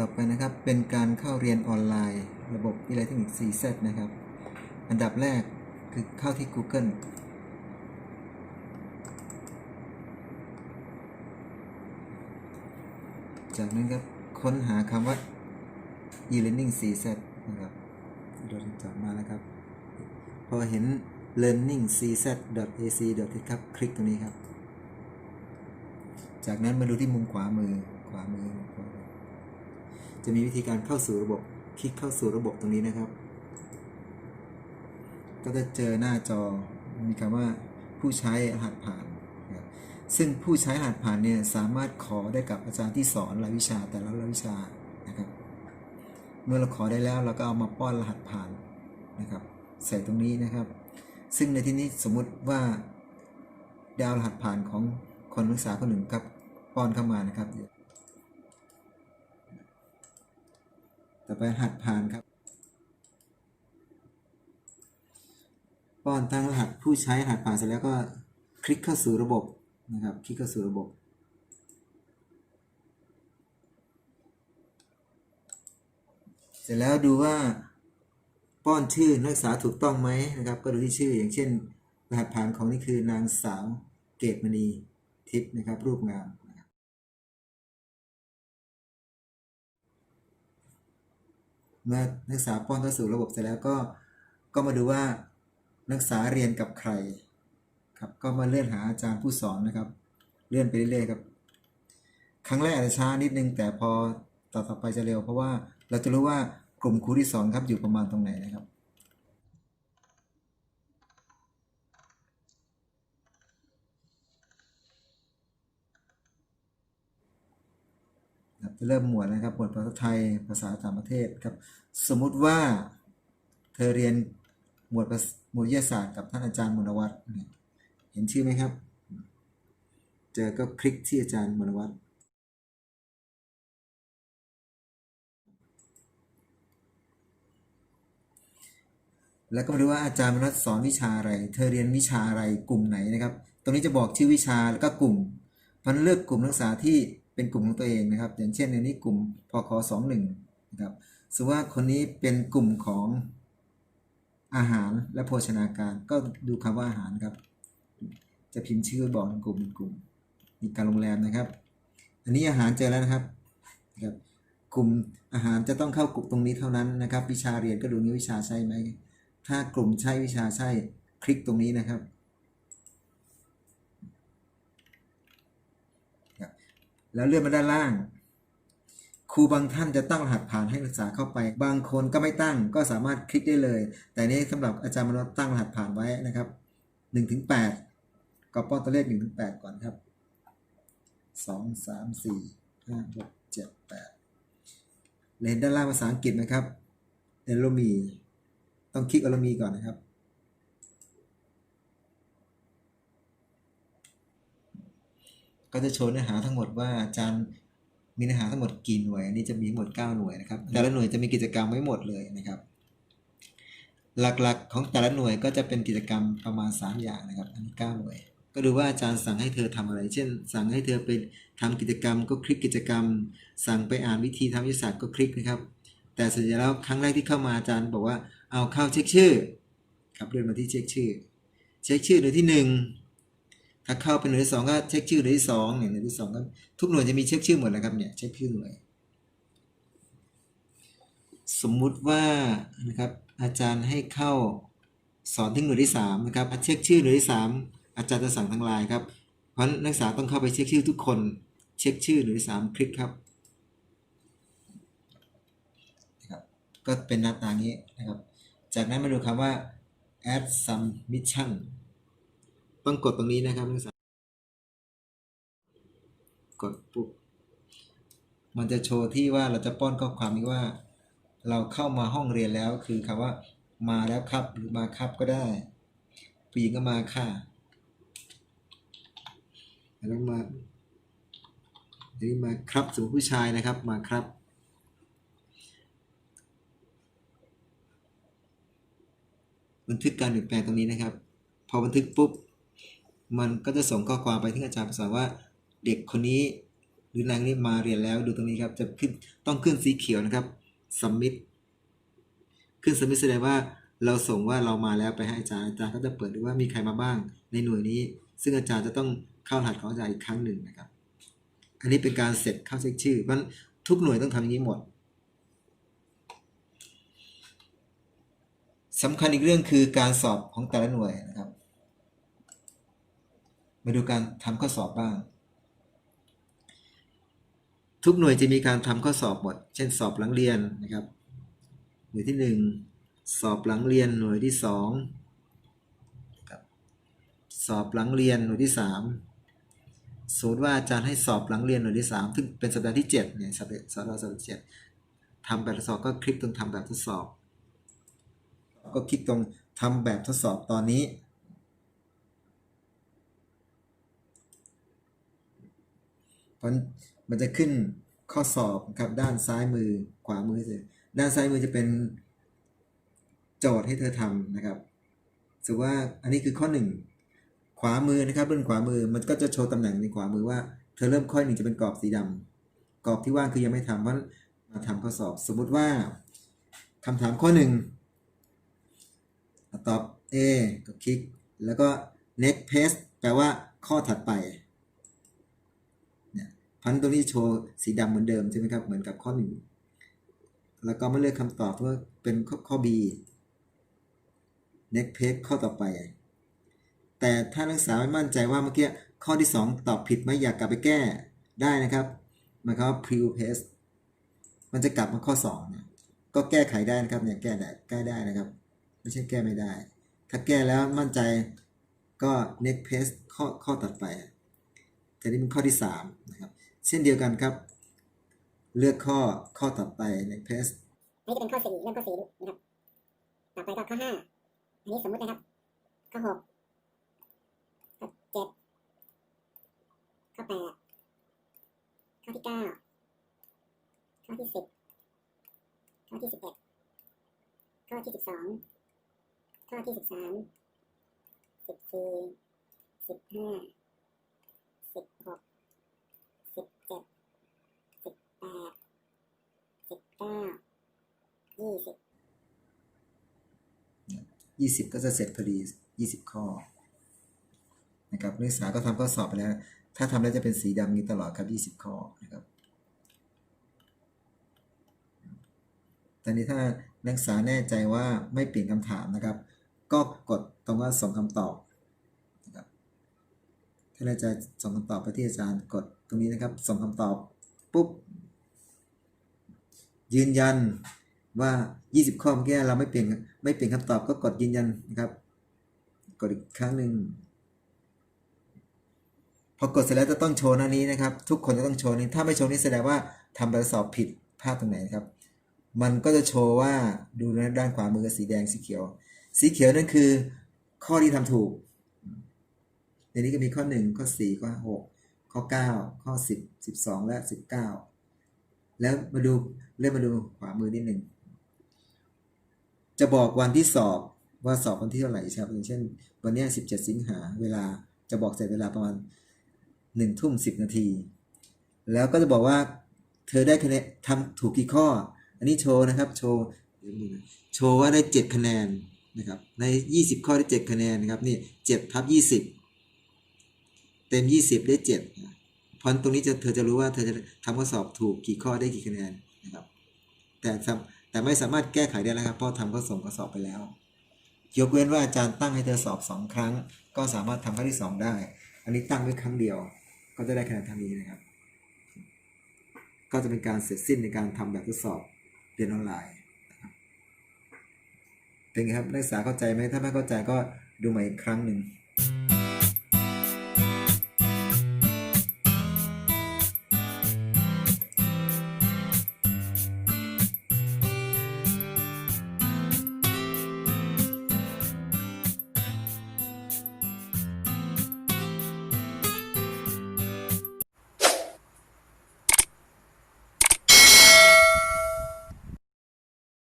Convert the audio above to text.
ต่อไปนะครับเป็นการเข้าเรียนออนไลน์ ระบบวิทยาลัยเทคนิค 4Z นะครับ อันดับแรกคือเข้าที่ Google จากนั้นครับค้นหาคำว่า e-learning 4Z นะครับโดยจับมาแล้วครับ พอเห็น learning cz.ac.th ครับคลิกตรงนี้ครับ จากนั้นมาดูที่มุมขวามือขวามือขวามือ จะมีวิธีการเข้าสู่ระบบ คลิกเข้าสู่ระบบตรงนี้นะครับ ก็จะเจอหน้าจอมีคำว่าผู้ใช้รหัสผ่านครับซึ่งผู้ใช้รหัสผ่านเนี่ยสามารถขอได้กับอาจารย์ที่สอนรายวิชาแต่ละรายวิชานะครับ เมื่อเราขอได้แล้วเราก็เอามาป้อนรหัสผ่านนะครับ ใส่ตรงนี้นะครับ ซึ่งในที่นี้สมมุติว่าดาวรหัสผ่านของคนนักศึกษาคนหนึ่งครับป้อนเข้ามานะครับ ต่อไปรหัสผ่านครับ ป้อนทั้งรหัสผู้ใช้รหัสผ่านเสร็จแล้วก็คลิกเข้าสู่ระบบนะครับ คลิกเข้าสู่ระบบเสร็จแล้วดูว่าป้อนชื่อนักศึกษาถูกต้องไหมนะครับ ก็ดูที่ชื่ออย่างเช่น รหัสผ่านของนี่คือนางสาวเกตมณีทิพย์นะครับ รูปงามนะครับ เมื่อนักศึกษาป้อนเข้าสู่ระบบเสร็จแล้วก็ก็มาดูว่านักศึกษาเรียนกับใครครับก็มาเลื่อนหาอาจารย์ผู้สอนนะครับ เลื่อนไปเรื่อยๆครับครั้งแรกอาจจะช้านิดนึง แต่พอต่อต่อไปจะเร็ว เพราะว่าเราจะรู้ว่ากลุ่มครูที่สอนครับอยู่ประมาณตรงไหนนะครับ ครับจะ เริ่มหมวดนะครับหมวดภาษาไทยภาษาต่างประเทศครับสมมุติว่าเธอเรียนหมวดหมวดวิทยาศาสตร์กับท่านอาจารย์มนวัตรเนี่ยเห็นชื่อไหมครับ เจอก็คลิกที่อาจารย์มนวัตรแล้วก็มาดูว่าอาจารย์มนวัตรสอนวิชาอะไร เธอเรียนวิชาอะไรกลุ่มไหนนะครับ ตรงนี้จะบอกชื่อวิชาแล้วก็กลุ่มพันเลือกกลุ่มนักศึกษาที่ เป็นกลุ่มของตัวเองนะครับ อย่างเช่นในนี้กลุ่มพคสองหนึ่งนะครับสมมติว่าคนนี้เป็นกลุ่มของอาหารและโภชนาการ ก็ดูคำว่าอาหารครับ จะพิมพ์ชื่อบอกกลุ่มกลุ่มมีการโรงแรมนะครับ อันนี้อาหารเจอแล้วนะครับนะครับ กลุ่มอาหารจะต้องเข้ากลุ่มตรงนี้เท่านั้นนะครับ วิชาเรียนก็ดูนี้วิชาใช่ไหมถ้ากลุ่มใช่วิชาใช่คลิกตรงนี้นะครับ แล้วเลื่อนมาด้านล่าง ครูบางท่านจะตั้งรหัสผ่านให้นักศึกษาเข้าไป บางคนก็ไม่ตั้งก็สามารถคลิกได้เลย แต่นี่สำหรับอาจารย์มโนตั้งรหัสผ่านไว้นะครับ1ถึง8ก็ป้อนตัวเลข1ถึง8ก่อนครับ 2 3 4 5 6 7 8เห็นด้านล่างภาษาอังกฤษไหมครับเอลโลมี ต้องคลิกเอลโลมีก่อนนะครับ ก็จะโชว์เนื้อหาทั้งหมดว่าอาจารย์มีเนื้อหาทั้งหมดกี่หน่วยอันนี้จะมีทั้งหมด 9 หน่วยนะครับแต่ละหน่วยจะมีกิจกรรมไว้หมดเลยนะครับ หลักๆของแต่ละหน่วยก็จะเป็นกิจกรรมประมาณ 3 อย่างนะครับอันนี้9หน่วย ก็ดูว่าอาจารย์สั่งให้เธอทำอะไร เช่น สั่งให้เธอไปทำกิจกรรม ก็คลิกกิจกรรม สั่งไปอ่านวิธีทำวิทยาศาสตร์ก็คลิกนะครับแต่ส่วนใหญ่แล้วครั้งแรกที่เข้ามาอาจารย์บอกว่าเอาเข้าเช็คชื่อครับเลื่อนมาที่เช็คชื่อ เช็คชื่อหน่วยที่หนึ่งถ้า เข้าเป็นหน่วยที่สองก็เช็คชื่อหน่วยที่สองเนี่ยหน่วยที่สองก็ทุกหน่วยจะมีเช็คชื่อหมดนะครับเนี่ยเช็คชื่อหน่วย สมมุติว่านะครับอาจารย์ให้เข้าสอนที่หน่วยที่สามนะครับเช็คชื่อหน่วยที่สามอาจารย์จะสั่งทางไลน์ครับเพราะนักศึกษาต้องเข้าไปเช็คชื่อทุกคน เช็คชื่อหน่วยที่สามคลิกครับนะครับก็เป็นหน้าตานี้นะครับจากนั้นมาดูคำว่า add submission ต้องกดตรงนี้นะครับนักศึกษากดปุ๊บมันจะโชว์ที่ว่าเราจะป้อนข้อความนี้ว่า เราเข้ามาห้องเรียนแล้วคือคำว่ามาแล้วครับหรือมาครับก็ได้ผู้หญิงก็มาค่ะแล้วมาหรือมาครับสมมติผู้ชายนะครับมาครับ บันทึกการเปลี่ยนแปลงตรงนี้นะครับ พอบันทึกปุ๊บ มันก็จะส่งข้อความไปที่อาจารย์สอนว่าเด็กคนนี้หรือนางนี้มาเรียนแล้วดูตรงนี้ครับจะขึ้นต้องขึ้นสีเขียวนะครับ submit ขึ้น submit แสดงว่าเราส่งว่าเรามาแล้วไปให้อาจารย์อาจารย์ก็จะเปิดดูว่ามีใครมาบ้างในหน่วยนี้ ซึ่งอาจารย์จะต้องเข้ารหัสของอาจารย์อีกครั้งหนึ่งนะครับ อันนี้เป็นการเสร็จเข้าเช็คชื่อมันทุกหน่วยต้องทำอย่างนี้หมดสำคัญอีกเรื่องคือการสอบของแต่ละหน่วยนะครับ มาดูการทำข้อสอบบ้าง ทุกหน่วยจะมีการทำข้อสอบหมด เช่นสอบหลังเรียนนะครับ หน่วยที่ 1 สอบหลังเรียนหน่วยที่2ครับสอบหลังเรียนหน่วยที่ 3 สมมติว่าอาจารย์ให้สอบหลังเรียนหน่วยที่ 3 ซึ่งเป็นสัปดาห์ที่7เนี่ยสัปดาห์สัปดาห์ที่7ทำแบบทดสอบก็คลิกตรงทำแบบทดสอบ ก็คลิกตรงทำแบบทดสอบตอนนี้ เพราะมันจะขึ้นข้อสอบครับด้านซ้ายมือขวามือจะด้านซ้ายมือจะเป็นโจทย์ให้เธอทำนะครับสมมติว่าอันนี้คือข้อ 1 ขวามือนะครับบนขวามือมันก็จะโชว์ตำแหน่งในขวามือว่าเธอเริ่มข้อหนึ่งจะเป็นกรอบสีดำกรอบที่ว่างคือยังไม่ทำเพราะมาทำข้อสอบ สมมุติว่าคำถามข้อ1ตอบ A ก็คลิก แล้วก็ next page แปลว่าข้อถัดไป พันธุ์ตัวนี้โชว์สีดำเหมือนเดิมใช่ไหมครับ เหมือนกับข้อหนึ่งแล้วก็มาเลือกคำตอบเพื่อเป็นข้อข้อ B next page ข้อต่อไป แต่ถ้านักศึกษาไม่มั่นใจว่าเมื่อกี้ข้อที่ 2 ตอบผิดไหมอยากกลับไปแก้ได้นะครับหมายความว่า preview page มันจะกลับมาข้อ2เนี่ยก็แก้ไขได้นะครับเนี่ยแก้ได้แก้ได้นะครับ ไม่ใช่แก้ไม่ได้ ถ้าแก้แล้วมั่นใจก็ next page ข้อข้อถัดไปแต่นี่เป็นข้อที่3นะครับ เช่นเดียวกันครับ เลือกข้อข้อต่อไป next page อันนี้จะเป็นข้อสี่เรื่องข้อสี่นะครับ ต่อไปก็ข้อห้าอันนี้สมมตินะครับ ข้อหกข้อเจ็ดข้อแปดข้อที่เก้าข้อที่สิบข้อที่สิบเอ็ดข้อที่สิบสองข้อที่สิบสามสิบสี่สิบห้าสิบหกสิบเจ็ดสิบแปดสิบ เก้ายี่สิบ20ก็จะเสร็จพอดี20ข้อนะครับนักศึกษาก็ทำข้อสอบไปแล้ว ถ้าทำแล้วจะเป็นสีดำนี้ตลอดครับ20ข้อนะครับตอนนี้ถ้านักศึกษาแน่ใจว่าไม่เปลี่ยนคำถามนะครับ ก็กดตรงว่าส่งคำตอบนะครับถ้าเราจะส่งคำตอบไปที่อาจารย์กดตรงนี้นะครับ ส่งคำตอบปุ๊บ ยืนยันว่า 20 ข้อเมื่อกี้เราไม่เปลี่ยนไม่เปลี่ยนคำตอบก็กดยืนยันนะครับ กดอีกครั้งหนึ่งพอกดเสร็จแล้วจะต้องโชว์หน้านี้นะครับ ทุกคนจะต้องโชว์นี้ ถ้าไม่โชว์นี้แสดงว่าทำแบบสอบผิดพลาดตรงไหนครับ มันก็จะโชว์ว่าดูนะด้านขวามือสีแดงสีเขียว สีเขียวนั่นคือ ข้อที่ทำถูก ในนี้ก็มีข้อ 1 ข้อ 4 ข้อ 6 ข้อ 9 ข้อ 10 12 และ 19 แล้วมาดูเริ่มมาดูขวามือนิดหนึ่งจะบอกวันที่สอบว่าสอบวันที่เท่าไหร่ครับอย่างเช่น วันนี้ย17สิงหาเวลาจะบอกเสร็จเวลาประมาณ1ทุ่ม10นาที แล้วก็จะบอกว่าเธอได้คะแนนทำถูกกี่ข้อ อันนี้โชว์นะครับโชว์โชว์ว่าได้7คะแนนนะครับใน20ข้อได้7คะแนนนะครับนี่7ทับ20เต็ม20ได้7นะ เพราะตรงนี้จะเธอจะรู้ว่าเธอจะทำข้อสอบถูกกี่ข้อได้กี่คะแนนนะครับ แต่แต่ไม่สามารถแก้ไขได้แล้วครับ เพราะทำก็ส่งข้อสอบไปแล้ว ยกเว้นว่าอาจารย์ตั้งให้เธอสอบสองครั้ง ก็สามารถทำครั้งที่สองได้ อันนี้ตั้งไว้ครั้งเดียว ก็จะได้คะแนนทางนี้นะครับ ก็จะเป็นการเสร็จสิ้นในการทำแบบทดสอบเรียนออนไลน์เป็นไงครับนักศึกษาเข้าใจไหมถ้าไม่เข้าใจก็ดูใหม่อีกครั้งหนึ่ง